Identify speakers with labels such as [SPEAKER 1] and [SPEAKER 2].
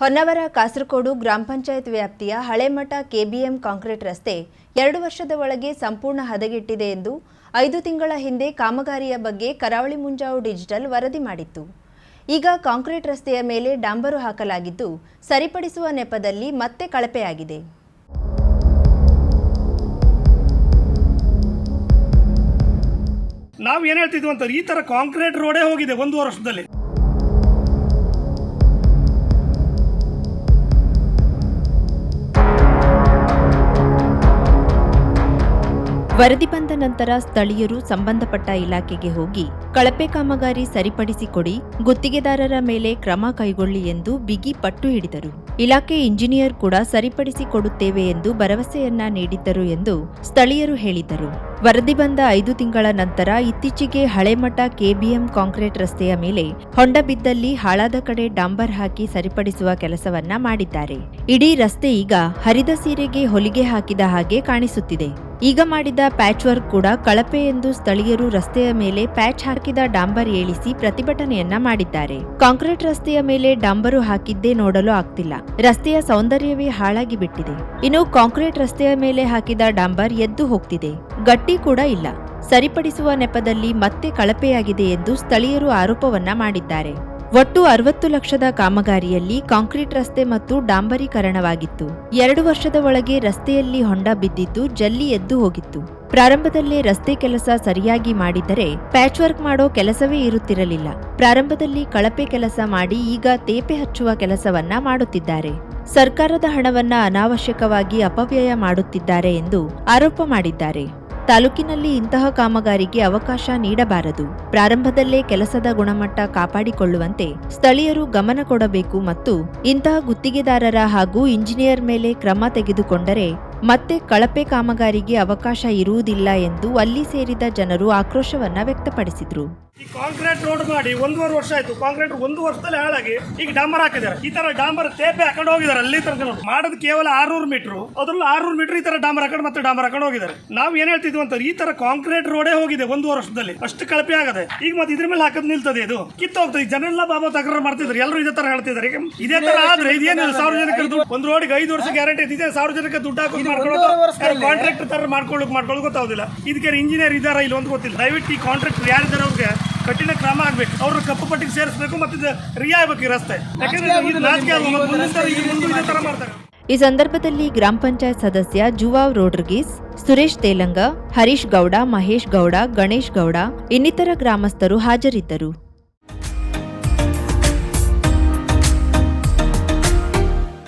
[SPEAKER 1] ಹೊನ್ನವರ ಕಾಸರಕೋಡು ಗ್ರಾಮ ಪಂಚಾಯತ್ ವ್ಯಾಪ್ತಿಯ ಹಳೆಮಠ ಕೆಬಿಎಂ ಕಾಂಕ್ರೀಟ್ ರಸ್ತೆ ಎರಡು ವರ್ಷದ ಒಳಗೆ ಸಂಪೂರ್ಣ ಹದಗೆಟ್ಟಿದೆ ಎಂದು ಐದು ತಿಂಗಳ ಹಿಂದೆ ಕಾಮಗಾರಿಯ ಬಗ್ಗೆ ಕರಾವಳಿ ಮುಂಜಾವು ಡಿಜಿಟಲ್ ವರದಿ ಮಾಡಿತ್ತು. ಈಗ ಕಾಂಕ್ರೀಟ್ ರಸ್ತೆಯ ಮೇಲೆ ಡಾಂಬರು ಹಾಕಲಾಗಿದ್ದು ಸರಿಪಡಿಸುವ ನೆಪದಲ್ಲಿ ಮತ್ತೆ ಕಳಪೆಯಾಗಿದೆ.
[SPEAKER 2] ನಾವು ಏನ್ ಹೇಳ್ತಿದ್ವಿ ಅಂತ ಈ ತರ ಕಾಂಕ್ರೀಟ್ ರೋಡೇ ಹೋಗಿದೆ ಒಂದು ವರ್ಷದಲ್ಲಿ
[SPEAKER 1] ವರದಿ ಬಂದ ನಂತರ ಸ್ಥಳೀಯರು ಸಂಬಂಧಪಟ್ಟ ಇಲಾಖೆಗೆ ಹೋಗಿ ಕಳಪೆ ಕಾಮಗಾರಿ ಸರಿಪಡಿಸಿಕೊಡಿ, ಗುತ್ತಿಗೆದಾರರ ಮೇಲೆ ಕ್ರಮ ಕೈಗೊಳ್ಳಿ ಎಂದು ಬಿಗಿ ಪಟ್ಟು ಹಿಡಿದರು. ಇಲಾಖೆ ಇಂಜಿನಿಯರ್ ಕೂಡ ಸರಿಪಡಿಸಿಕೊಡುತ್ತೇವೆ ಎಂದು ಭರವಸೆಯನ್ನ ನೀಡಿದ್ದರು ಎಂದು ಸ್ಥಳೀಯರು ಹೇಳಿದ್ದರು ವರದಿ ಬಂದ ಐದು ತಿಂಗಳ ನಂತರ ಇತ್ತೀಚೆಗೆ ಹಳೆಮಠ ಕೆಬಿಎಂ ಕಾಂಕ್ರೀಟ್ ರಸ್ತೆಯ ಮೇಲೆ ಹೊಂಡ ಬಿದ್ದಲ್ಲಿ ಹಾಳಾದ ಕಡೆ ಡಾಂಬರ್ ಹಾಕಿ ಸರಿಪಡಿಸುವ ಕೆಲಸವನ್ನ ಮಾಡಿದ್ದಾರೆ. ಇಡೀ ರಸ್ತೆ ಈಗ ಹರಿದ ಸೀರೆಗೆ ಹೊಲಿಗೆ ಹಾಕಿದ ಹಾಗೆ ಕಾಣಿಸುತ್ತಿದೆ. ಈಗ ಮಾಡಿದ ಪ್ಯಾಚ್ ವರ್ಕ್ ಕೂಡ ಕಳಪೆ ಎಂದು ಸ್ಥಳೀಯರು ರಸ್ತೆಯ ಮೇಲೆ ಪ್ಯಾಚ್ ಹಾಕಿದ ಡಾಂಬರ್ ಏಳಿಸಿ ಪ್ರತಿಭಟನೆಯನ್ನ ಮಾಡಿದ್ದಾರೆ. ಕಾಂಕ್ರೀಟ್ ರಸ್ತೆಯ ಮೇಲೆ ಡಾಂಬರು ಹಾಕಿದ್ದೇ ನೋಡಲು ಆಗ್ತಿಲ್ಲ. ರಸ್ತೆಯ ಸೌಂದರ್ಯವೇ ಹಾಳಾಗಿ ಬಿಟ್ಟಿದೆ. ಇನ್ನು ಕಾಂಕ್ರೀಟ್ ರಸ್ತೆಯ ಮೇಲೆ ಹಾಕಿದ ಡಾಂಬರ್ ಎದ್ದು ಹೋಗ್ತಿದೆ. ಗಟ್ಟಿ ಕೂಡ ಇಲ್ಲ. ಸರಿಪಡಿಸುವ ನೆಪದಲ್ಲಿ ಮತ್ತೆ ಕಳಪೆಯಾಗಿದೆ ಎಂದು ಸ್ಥಳೀಯರು ಆರೋಪವನ್ನ ಮಾಡಿದ್ದಾರೆ. ಒಟ್ಟು ಅರವತ್ತು ಲಕ್ಷದ ಕಾಮಗಾರಿಯಲ್ಲಿ ಕಾಂಕ್ರೀಟ್ ರಸ್ತೆ ಮತ್ತು ಡಾಂಬರೀಕರಣವಾಗಿತ್ತು. ಎರಡು ವರ್ಷದ ಒಳಗೆ ರಸ್ತೆಯಲ್ಲಿ ಹೊಂಡ ಬಿದ್ದಿದ್ದು ಜಲ್ಲಿ ಎದ್ದು ಹೋಗಿತ್ತು. ಪ್ರಾರಂಭದಲ್ಲೇ ರಸ್ತೆ ಕೆಲಸ ಸರಿಯಾಗಿ ಮಾಡಿದರೆ ಪ್ಯಾಚ್ ವರ್ಕ್ ಮಾಡೋ ಕೆಲಸವೇ ಇರುತ್ತಿರಲಿಲ್ಲ. ಪ್ರಾರಂಭದಲ್ಲಿ ಕಳಪೆ ಕೆಲಸ ಮಾಡಿ ಈಗ ತೇಪೆ ಹಚ್ಚುವ ಕೆಲಸವನ್ನ ಮಾಡುತ್ತಿದ್ದಾರೆ. ಸರ್ಕಾರದ ಹಣವನ್ನ ಅನಾವಶ್ಯಕವಾಗಿ ಅಪವ್ಯಯ ಮಾಡುತ್ತಿದ್ದಾರೆ ಎಂದು ಆರೋಪ ಮಾಡಿದ್ದಾರೆ. ತಾಲೂಕಿನಲ್ಲಿ ಇಂತಹ ಕಾಮಗಾರಿಗೆ ಅವಕಾಶ ನೀಡಬಾರದು. ಪ್ರಾರಂಭದಲ್ಲೇ ಕೆಲಸದ ಗುಣಮಟ್ಟ ಕಾಪಾಡಿಕೊಳ್ಳುವಂತೆ ಸ್ಥಳೀಯರು ಗಮನ ಕೊಡಬೇಕು ಮತ್ತು ಇಂತಹ ಗುತ್ತಿಗೆದಾರರ ಹಾಗೂ ಇಂಜಿನಿಯರ್ ಮೇಲೆ ಕ್ರಮ ತೆಗೆದುಕೊಂಡರೆ ಮತ್ತೆ ಕಳಪೆ ಕಾಮಗಾರಿಗೆ ಅವಕಾಶ ಇರುವುದಿಲ್ಲ ಎಂದು ಅಲ್ಲಿ ಸೇರಿದ ಜನರು ಆಕ್ರೋಶವನ್ನ ವ್ಯಕ್ತಪಡಿಸಿದ್ರು.
[SPEAKER 2] ಈ ಕಾಂಕ್ರೀಟ್ ರೋಡ್ ಮಾಡಿ ಒಂದೂವರೆ ವರ್ಷ ಆಯ್ತು. ಕಾಂಕ್ರೀಟ್ ಒಂದು ವರ್ಷದಲ್ಲಿ ಹಾಳಾಗಿ ಈಗ ಡಾಂಬರ್ ಹಾಕಿದ್ದಾರೆ. ಈ ತರ ಡಾಂಬರ್ ತೇಪೆ ಹಾಕೊಂಡು ಹೋಗಿದ್ದಾರೆ. ಅಲ್ಲಿ ತನಕ ಮಾಡೋದು ಕೇವಲ ಆರ್ನೂರು ಮೀಟರ್. ಅದ್ರಲ್ಲಿ ಆರ್ನೂರು ಮೀಟರ್ ಈ ತರ ಡಾಂಬರ್ ಹಾಕೊಂಡು ಮತ್ತೆ ಡಾಂಬರ್ ಹಾಕೊಂಡು ಹೋಗಿದ್ದಾರೆ. ನಾವು ಏನ್ ಹೇಳ್ತಿದ್ವಿ ಅಂತ ಈ ತರ ಕಾಂಕ್ರೀಟ್ ರೋಡೇ ಹೋಗಿದೆ ಒಂದು ವರ್ಷದಲ್ಲಿ. ಅಷ್ಟು ಕಳಪೆ ಆಗದೆ. ಈಗ ಮತ್ತೆ ಇದ್ರ ಮೇಲೆ ಹಾಕೋದು ನಿಲ್ತದೆ ಇದು. ಕಿತ್ತು ಹೋಗ್ತದೆ. ಈ ಜನರೆಲ್ಲ ಬಾಬಾ ತಕರಾರು ಮಾಡ್ತಿದ್ರು ಎಲ್ಲರೂ ಇದೇ ತರ ಹೇಳ್ತಿದ್ದಾರೆ. ಇದೇ ತರ ಆದ್ರೆ ಇದೇನು ಸಾರ್ವಜನಿಕರು ಒಂದು ರೋಡಿಗೆ ಐದು ವರ್ಷ ಗ್ಯಾರಂಟಿ ಇದೆ ಸಾರ್ವಜನಿಕ ದುಡ್ಡು ಹಾಕೋದು ಮಾಡ್ಕೊಳ್ಳೋದು ಕಾಂಟ್ರಾಕ್ಟರ್ ತರ ಮಾಡ್ಕೊಳ್ಳೋಕೆ ಮಾಡ್ಕೊಳ್ಳೋದು ಗೊತ್ತಾಗುದಿಲ್ಲ. ಇದಕ್ಕೆ ಇಂಜಿನಿಯರ್ ಇದಾರ ಇಲ್ಲ ಅಂತ ಗೊತ್ತಿಲ್ಲ. ದಯವಿಟ್ಟು ಈ ಕಾಂಟ್ರಾಕ್ಟರ್ ಯಾರಿದ್ದಾರೆ ಅವ್ರಿಗೆ ಕಠಿಣ ಕ್ರಮ ಆಗ್ಬೇಕು. ಅವ್ರನ್ನ ಕಪ್ಪು ಪಟ್ಟಿಗೆ ಸೇರಿಸಬೇಕು ಮತ್ತೆ ರಿಯಾ ಈ ರಸ್ತೆ. ಯಾಕಂದ್ರೆ ಮಾಡ್ತಾರೆ.
[SPEAKER 1] ಈ ಸಂದರ್ಭದಲ್ಲಿ ಗ್ರಾಮ ಪಂಚಾಯತ್ ಸದಸ್ಯ ಜುವಾವ್ ರೋಡ್ರಿಗೀಸ್ ಸುರೇಶ್ ತೇಲಂಗ ಹರೀಶ್ ಗೌಡ ಮಹೇಶ್ ಗೌಡ ಗಣೇಶ್ ಗೌಡ ಇನ್ನಿತರ ಗ್ರಾಮಸ್ಥರು ಹಾಜರಿದ್ದರು.